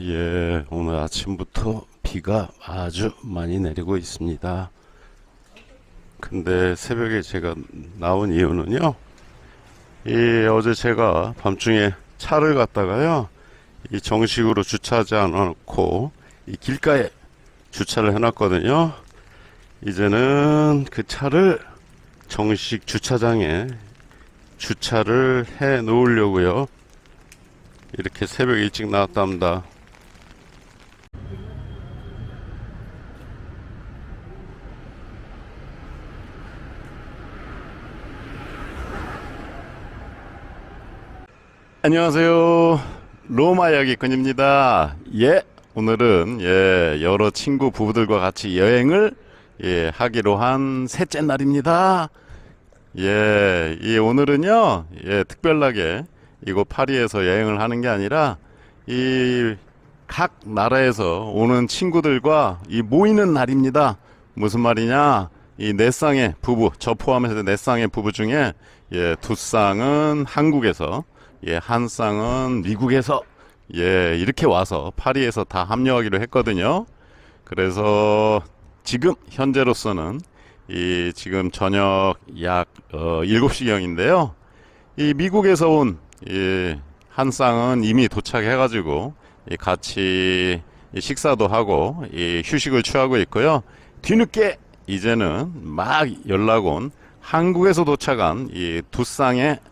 예, 오늘 아침부터 비가 아주 많이 내리고 있습니다. 근데 새벽에 제가 나온 이유는요, 이 어제 제가 밤중에 차를 갖다가요, 이 정식으로 주차하지 않아놓고 이 길가에 주차를 해놨거든요. 이제는 그 차를 정식 주차장에 주차를 해 놓으려고요. 이렇게 새벽 일찍 나왔답니다. 안녕하세요. 로마 이야기꾼입니다. 예, 오늘은 예, 여러 친구 부부들과 같이 여행을 예, 하기로 한 셋째 날입니다. 예, 이 오늘은요, 예, 특별하게 이곳 파리에서 여행을 하는 게 아니라 이 각 나라에서 오는 친구들과 이 모이는 날입니다. 무슨 말이냐? 이 네 쌍의 부부, 저 포함해서 네 쌍의 부부 중에 예, 두 쌍은 한국에서, 예, 한 쌍은 미국에서 예, 이렇게 와서 파리에서 다 합류하기로 했거든요. 그래서 지금 현재로서는 이 지금 저녁 약 어, 7시경인데요. 이 미국에서 온이한 쌍은 이미 도착해 가지고 이 같이 이 식사도 하고 이 휴식을 취하고 있고요. 뒤늦게 이제는 막 연락 온 한국에서 도착한 이 두 쌍의 이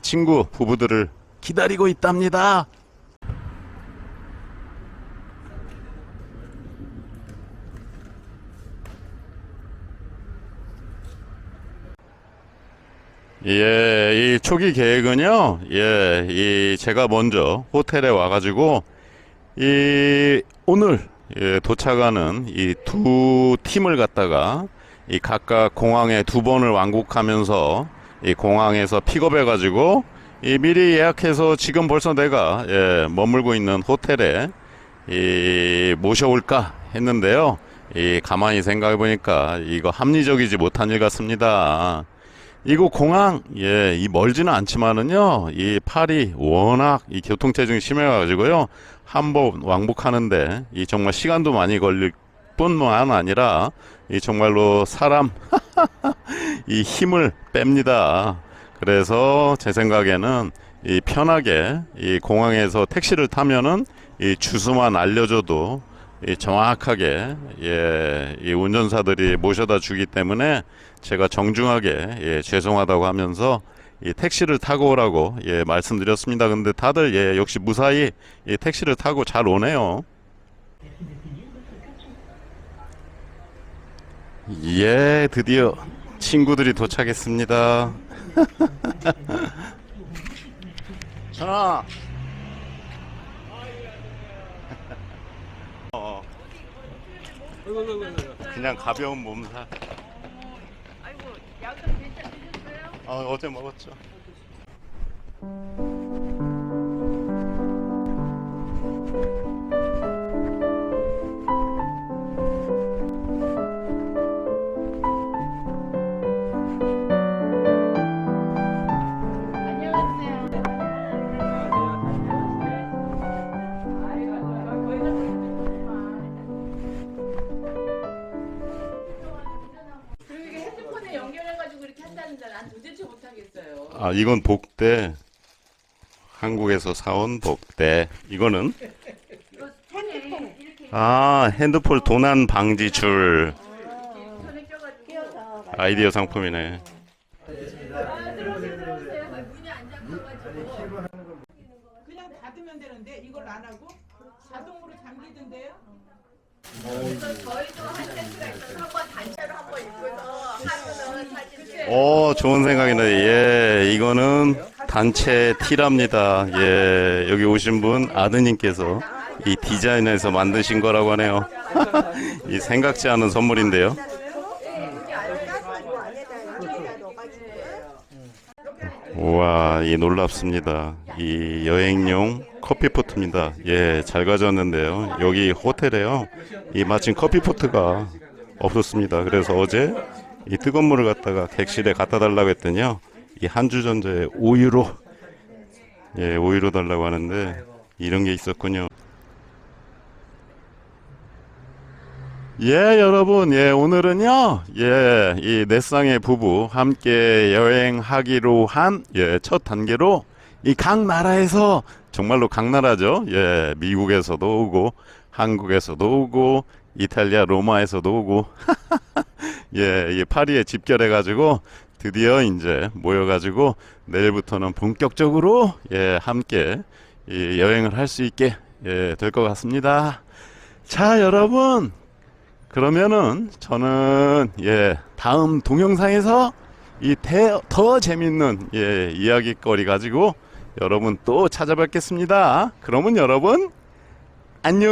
친구 부부들을 기다리고 있답니다. 예, 이 초기 계획은요, 예, 이 제가 먼저 호텔에 와가지고 이 오늘 예, 도착하는 이 두 팀을 갖다가 이 각각 공항에 두 번을 왕복하면서 이 공항에서 픽업해 가지고 이 미리 예약해서 지금 벌써 내가 예, 머물고 있는 호텔에 이 모셔올까 했는데요. 이 가만히 생각해 보니까 이거 합리적이지 못한 일 같습니다. 이곳 공항 예, 이 멀지는 않지만은요. 이 파리 워낙 이 교통체증이 심해 가지고요. 한 번 왕복하는데 이 정말 시간도 많이 걸릴 뿐만 아니라 이 정말로 사람 이 힘을 뺍니다. 그래서 제 생각에는 이 편하게 이 공항에서 택시를 타면은 이 주소만 알려줘도 이 정확하게 예, 이 운전사들이 모셔다 주기 때문에 제가 정중하게 예, 죄송하다고 하면서 이 택시를 타고 오라고 예, 말씀드렸습니다. 근데 다들 예, 역시 무사히 이 택시를 타고 잘 오네요. 예, 드디어 친구들이 도착했습니다. 전화. 어, 그냥 가벼운 몸살. 아이고 약은 괜찮으셨어요? 어, 어제 먹었죠. 아, 이건 복대. 한국에서 사온 복대. 이거는 아, 핸드폰 도난 방지 줄 손에 껴가지고 아이디어 상품이네. 아, 들어오세요 들어오세요. 문이 안 잠가가지고. 그냥 닫으면 되는데 이걸 안 하고 자동으로 잠기던데요? 저희도 한 센스가 있어서 한번 단체로 한번 하면은 오, 좋은 생각이네. 예, 이거는 단체 티랍니다. 예, 여기 오신 분 아드님께서 이 디자인해서 만드신 거라고 하네요. 이 생각지 않은 선물인데요. 우와, 이 놀랍습니다. 이 여행용 커피포트입니다. 예, 잘 가져왔는데요. 여기 호텔에요. 이 마침 커피포트가 없었습니다. 그래서 어제 이 뜨거운 물을 갖다가 객실에 갖다 달라고 했더니요. 이 한주전자에 5유로 예, 5유로 달라고 하는데 이런 게 있었군요. 예, 여러분, 예, 오늘은요, 예, 이 넷상의 부부 함께 여행하기로 한, 예, 첫 단계로 이 각 나라에서, 정말로 각 나라죠. 예, 미국에서도 오고, 한국에서도 오고, 이탈리아 로마에서도 오고, 예, 이 파리에 집결해가지고, 드디어 이제 모여가지고, 내일부터는 본격적으로, 예, 함께 이 여행을 할 수 있게, 예, 될 것 같습니다. 자, 여러분, 그러면은 저는 예 다음 동영상에서 이 더 재밌는 예 이야기거리 가지고 여러분 또 찾아뵙겠습니다. 그러면 여러분 안녕.